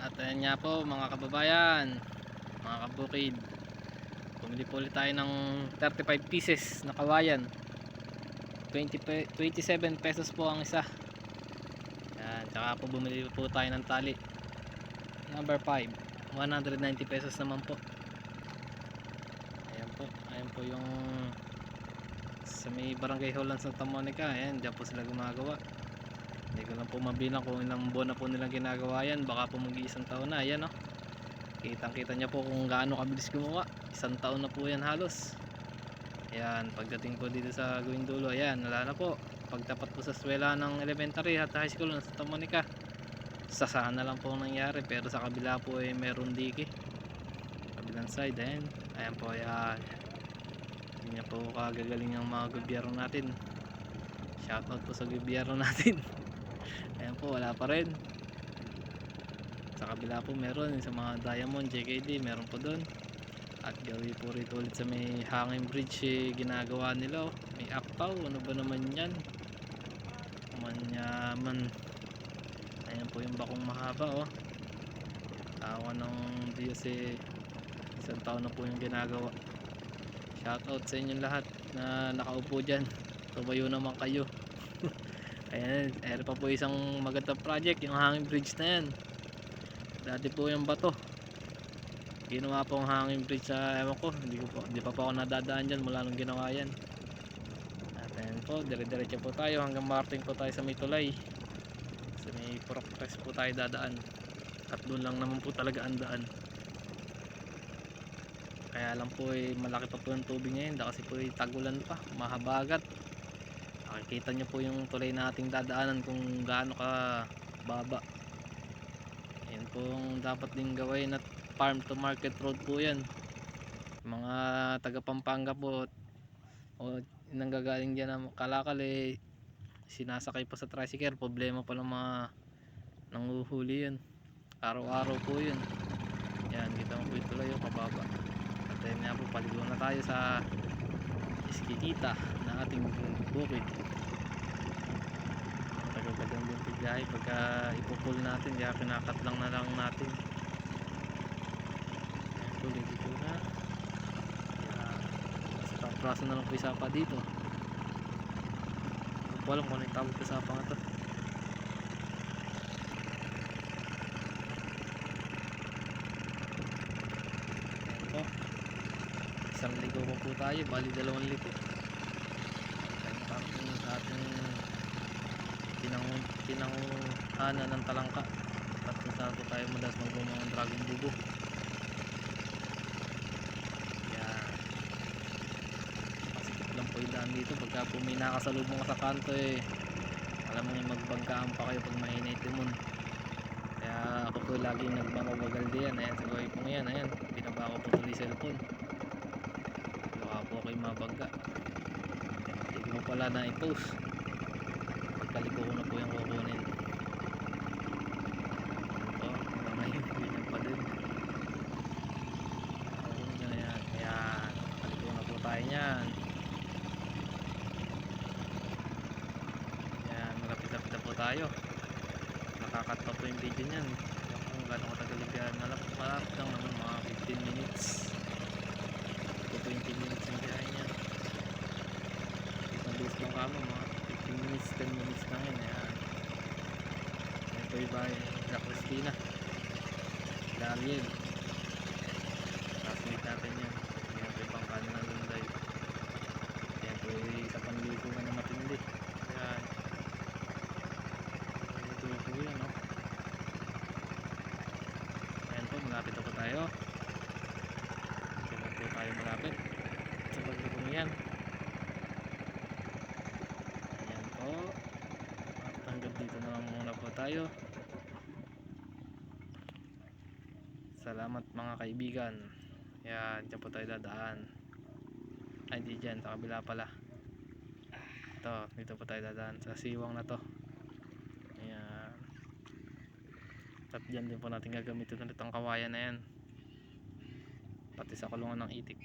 At ayan nga po mga kababayan, mga kabukid. Bumili po ulit tayo ng 35 pieces na kawayan. 20 pe- 27 pesos po ang isa. Yan, tsaka po bumili po tayo ng tali. Number 5, 190 pesos naman po. Ayan po, ayan po yung sa may barangay hall ng Santa Monica. Ayan, dyan po sila gumagawa. Hindi ko lang po mabilang kung ilang buwan na po nilang ginagawa yan. Baka po mag-iisang taon na. Ayan o. Kitang kita niya po kung gaano kabilis gumawa. Isang taon na po yan halos. Ayan. Pagdating po dito sa gawing dulo. Ayan. Wala na po. Pagtapat po sa eskwela ng elementary at high school ng Santa Monica. Sasahan na lang po ang nangyari. Pero sa kabila po ay meron diki. Kabilang side. Ayan. Ayan po. Ayan. Hindi niya po kagagaling ang mga gobyerno natin. Shoutout po sa gobyerno natin. Ayan po, wala pa rin. Sa kabila po meron, sa mga Diamond, JKD, meron po doon. At gawin po rito ulit sa may hanging bridge eh, ginagawa nila. Oh. May akpaw, ano ba naman yan? Manyaman. Ayan po yung bakong mahaba oh. Tawa ng Diyos eh. Isang taon na po yung ginagawa. Shoutout sa inyong lahat na nakaupo dyan. Tumayo naman kayo. Ayan, ayan pa po isang magandang project, yung hanging bridge na yan. Dati po yung bato. Ginawa po ang hanging bridge sa, ewan ko, hindi, ko po, hindi pa po ako nadadaan dyan mula nung ginawa yan. At ayan po, dire-diretso po tayo hanggang Martin po tayo sa may tulay. Sa may Purok Press po tayo dadaan. At doon lang naman po talaga ang daan. Kaya lang po eh, malaki pa po yung tubig ngayon kasi po eh, tagulan pa, mahabagat. Nakikita nyo po yung tulay nating dadaanan kung gaano ka baba. Yan pong dapat din gawin at farm to market road po yan. Mga taga Pampanga po o nanggagaling dyan ng kalakal eh sinasakay pa sa tricycle. Problema pa ng mga nanguhuli yun. Araw-araw po yun. Yan kita mo po yung tulay yung kababa at then nga po paligo na tayo sa iskikita ating bukid. Tagal-tagal din po biyahe pagka ipupul natin kaya kinakat lang na lang natin. Ayan po dito na. Nasa praso na lang po isa pa dito. Hindi ko alam ano yung tawag sa sapa nga to. Isang ligo pa po tayo. Bali dalawang ligo Ayan pa po sa ating tinang tinanghana ng talangka. At kung tayo madalas magbumo ng dragon bubo. Yan. Masikip lang po yung daan dito. Pagka po may nakasalubong ka sa kanto eh alam mo yung magbangkaan pa kayo pag mainit yung moon kaya ako po laging nagmamabagal diyan ayan sa gawin po ngayon ayan pinaba ko po tuloy cellphone. Baka po kayo mabangga hindi ko pala na i-post pagkaliko ko na po yung kukunin. Ito mamay ganyan pa din kukunin ko na yan? Ayan. Paliko na po tayo yan ayan malapit-lapit na po tayo. Nakakat pa po yung video nyan kung gano'ng katagal yung biyahe malapit lang. Naman mga 15 minutes to 20 minutes yung biyahe niya isang bilis lang kamo mga 15 minutes 10 minutes lang yun ayan ito yung bahay Cristina. Dariel classmate natin yan. Ayan po yung pangkanan ng lunday ayan po yung isa panligo na na matindi ayan ito po yan no? Ayan po malapit na po tayo. Sino po tayo malapit. Sa paglubong yan ayan po at hanggang dito na lang muna po tayo. Salamat mga kaibigan. Yan dyan po tayo dadaan. Ay di dyan sa kabila pala. Ito dito po tayo dadaan sa siwang na to. Ayan. At dyan din po natin gagamitin ulit ang kawayan na yan. Pati sa kulungan ng itik